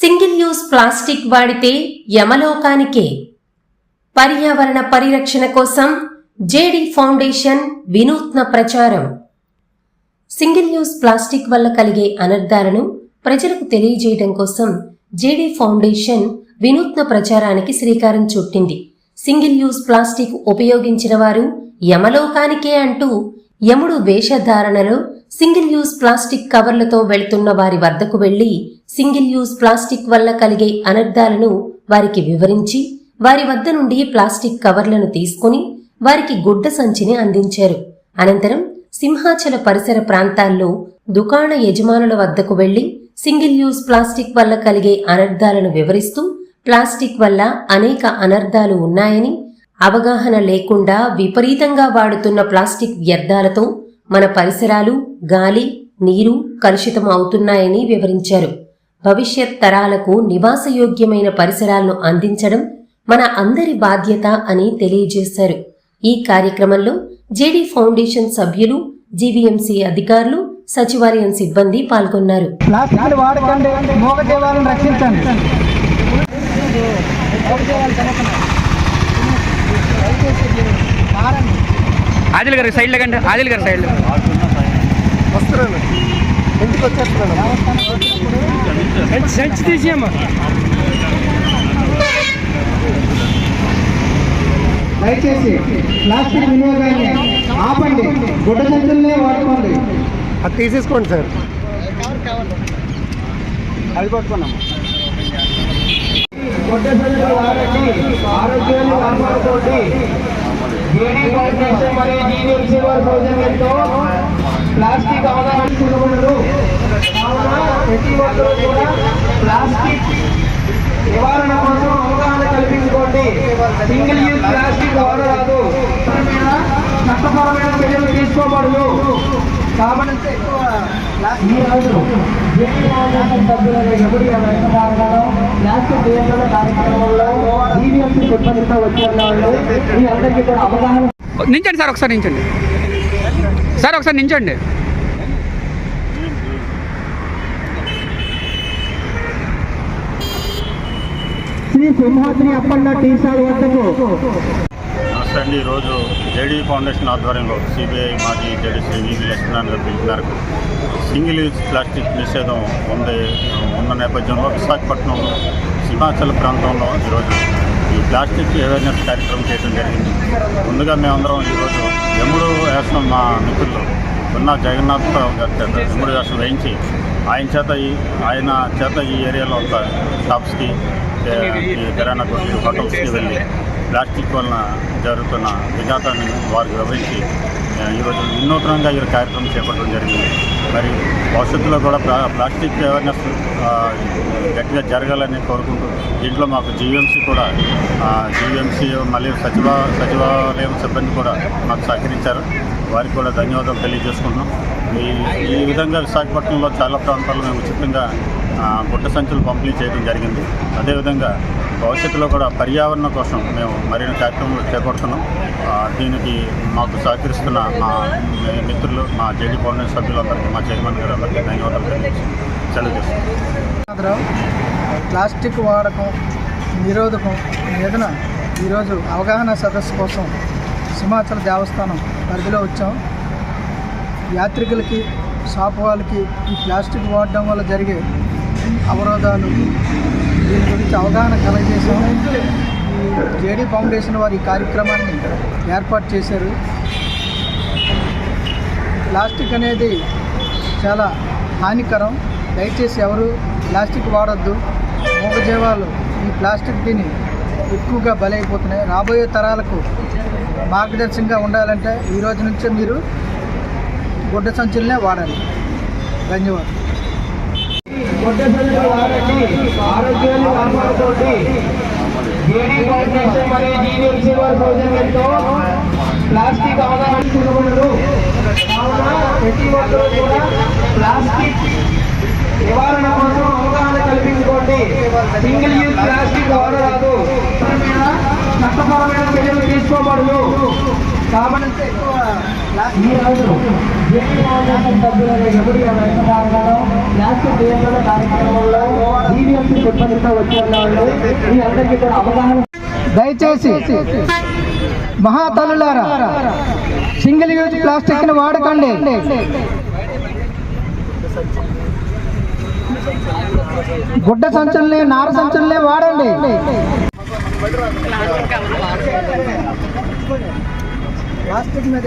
Single use plastic వాడితే యమలోకానికే. పర్యావరణ పరిరక్షణ కోసం జేడి ఫౌండేషన్ వినూత్న ప్రచారం. సింగిల్ యూజ్ ప్లాస్టిక్ వల్ల కలిగే అనర్థాలను ప్రజలకు తెలియజేయడం కోసం జేడీ ఫౌండేషన్ వినూత్న ప్రచారానికి శ్రీకారం చుట్టింది. సింగిల్ యూజ్ ప్లాస్టిక్ ఉపయోగించిన వారు యమలోకానికే అంటూ యముడు వేషధారణలో సింగిల్ యూజ్ ప్లాస్టిక్ కవర్లతో వెళ్తున్న వారి వద్దకు వెళ్ళి సింగిల్ యూజ్ ప్లాస్టిక్ వల్ల కలిగే అనర్థాలను వారికి వివరించి వారి వద్ద నుండి ప్లాస్టిక్ కవర్లను తీసుకుని వారికి గుడ్డ సంచిని అందించారు. అనంతరం సింహాచల పరిసర ప్రాంతాల్లో దుకాణ యజమానుల వద్దకు వెళ్ళి సింగిల్ యూజ్ ప్లాస్టిక్ వల్ల కలిగే అనర్థాలను వివరిస్తూ ప్లాస్టిక్ వల్ల అనేక అనర్థాలు ఉన్నాయని అవగాహన లేకుండా విపరీతంగా వాడుతున్న ప్లాస్టిక్ వ్యర్థాలతో మన పరిసరాలు గాలి నీరు కలుషితం అవుతున్నాయని వివరించారు. భవిష్యత్ తరాలకు నివాసయోగ్యమైన పరిసరాలను అందించడం మన అందరి బాధ్యత అని తెలియజేశారు. ఈ కార్యక్రమంలో జేడీ ఫౌండేషన్ సభ్యులు జీవీఎంసీ అధికారులు సచివాలయం సిబ్బంది పాల్గొన్నారు. రక్షించండి. ఆదిల్ గారు సైడ్ లేకండి ఆదిల్ గారు సైడ్ వస్తున్నాను. ఇంటికి వచ్చేస్తున్నాను సంచి తీసేయమ్మా. దయచేసి ప్లాస్టిక్ వినియోగాన్ని ఆపండి. గుడ్డ సంచులనే వాడుకోండి. అది తీసేసుకోండి సార్. అది పట్టుకున్నాం గుడ్డ వాడండి ఆరోగ్యాన్ని కాపాడుకోండి. ఏడీ ఫౌండేషన్ మరియు జీవీఎంసీ వారి సౌజన్యంతో ప్లాస్టిక్ అవగాహన చూడబడదు కావున ప్రతి ఒక్కరూ కూడా ప్లాస్టిక్ నివారణ కోసం అవగాహన కల్పించుకోండి. సింగిల్ యూజ్ ప్లాస్టిక్ వాడరాదు చట్టపరమైన చర్యలు తీసుకోబడదు. కాబట్టి ఎక్కువ ఈ రోజు జేడీ ఫౌండేషన్ సభ్యులైన ప్లాస్టిక్ నియంత్రణ కార్యక్రమంలో నించండి సార్ ఒకసారి నించండి. సార్ ఒకసారి నించండి. శ్రీ సింహాద్రి అప్పన్న టీ సార్ వద్దకు. నమస్తే అండి. ఈరోజు జేడీ ఫౌండేషన్ ఆధ్వర్యంలో సిబిఐ మాజీ జడ్జి శ్రీ గారు పిలుపు మేరకు సింగిల్ యూజ్ ప్లాస్టిక్ నిషేధం ఉంది ఉన్న నేపథ్యంలో విశాఖపట్నం సింహాచల్ ప్రాంతంలో ఈరోజు ఈ ప్లాస్టిక్ అవేర్నెస్ కార్యక్రమం చేయడం జరిగింది. ముందుగా మేమందరం ఈరోజు యముడు వేసిన మా మిత్రులు ఉన్న జగన్నాథ్ గారి చేత యముడు వేషం వేయించి ఆయన చేత ఈ ఆయన చేత ఈ ఏరియాలో ఉన్న షాప్స్కి కిరాణా కొట్లు హోటల్స్కి వెళ్ళి ప్లాస్టిక్ వలన జరుగుతున్న విఘాతాన్ని వారికి వివరించి ఈరోజు వినూత్నంగా ఈ కార్యక్రమం చేపట్టడం జరిగింది. మరి భవిష్యత్తులో కూడా ప్లా ప్లాస్టిక్ అవేర్నెస్ గట్టిగా జరగాలని కోరుకుంటూ దీంట్లో మాకు జీవీఎంసీ కూడా జీవీఎంసీ మళ్ళీ సచివ సచివాలయం సిబ్బంది కూడా మాకు సహకరించారు. వారికి కూడా ధన్యవాదాలు తెలియజేసుకుంటున్నాం. ఈ ఈ విధంగా విశాఖపట్నంలో చాలా ప్రాంతాల్లో మేము ఉచితంగా గుట్ట గుడ్డ సంచులు పంపిణీ చేయడం జరిగింది. అదేవిధంగా భవిష్యత్తులో కూడా పర్యావరణం కోసం మేము మరిన్ని కార్యక్రమాలు చేపడుతున్నాం. దీనికి మాకు సహకరిస్తున్న మా మిత్రులు మా జేడీ ఫౌండేషన్ సభ్యులందరికీ మా చైర్మన్ గారు అందరికీ ధన్యవాదాలు తెలియజేస్తున్నాం. సెలవు చేస్తున్నాం ప్లాస్టిక్ వాడకం నిరోధకం మీదన ఈరోజు అవగాహన సదస్సు కోసం సింహాచల దేవస్థానం పరిధిలో వచ్చాం. యాత్రికులకి షాప్ వాళ్ళకి ఈ ప్లాస్టిక్ వాడడం వల్ల జరిగే అవరోధాలు దీని గురించి అవగాహన కలగజేశాం జేడీ ఫౌండేషన్ వారి కార్యక్రమాన్ని ఏర్పాటు చేశారు. ప్లాస్టిక్ అనేది చాలా హానికరం. దయచేసి ఎవరు ప్లాస్టిక్ వాడొద్దు. మూగజీవాలు ఈ ప్లాస్టిక్ తిని ఎక్కువగా బలైపోతున్నాయి. రాబోయే తరాలకు మార్గదర్శకంగా ఉండాలంటే ఈ రోజు నుంచే మీరు గుడ్డ సంచులనే వాడాలి. ధన్యవాదాలు. కొట్టేసరికి వారికి ఆరోగ్యాన్ని కాపాడుకోండి జేడీ ఫౌండేషన్ మరియు జీవీఎంసీ వారి సౌజన్యంతో ప్లాస్టిక్ అవగాహన చూడబడదు కావున ప్రతి ఒక్కరూ కూడా ప్లాస్టిక్ నివారణ కోసం అవగాహన కల్పించుకోండి సింగిల్ యూజ్ ప్లాస్టిక్ వాడరాదు చట్టపరమైన చర్యలు తీసుకోబడదు కాబట్టి ఎక్కువ ఈ రోజు జేడీ ఫౌండేషన్ సభ్యులైన ఎగుడి ప్లాస్టిక్ నియంత్రణ కార్యక్రమంలో జీవీఎంసీ ఇబ్బందితో వచ్చి ఉన్నామండి మీ అందరికీ కూడా అవగాహన దయచేసి మహాతల్లులారా సింగిల్ యూజ్ ప్లాస్టిక్ని వాడకండి. గుడ్డ సంచుల్ని నార సంచుల్ని వాడండి. ప్లాస్టిక్ మీద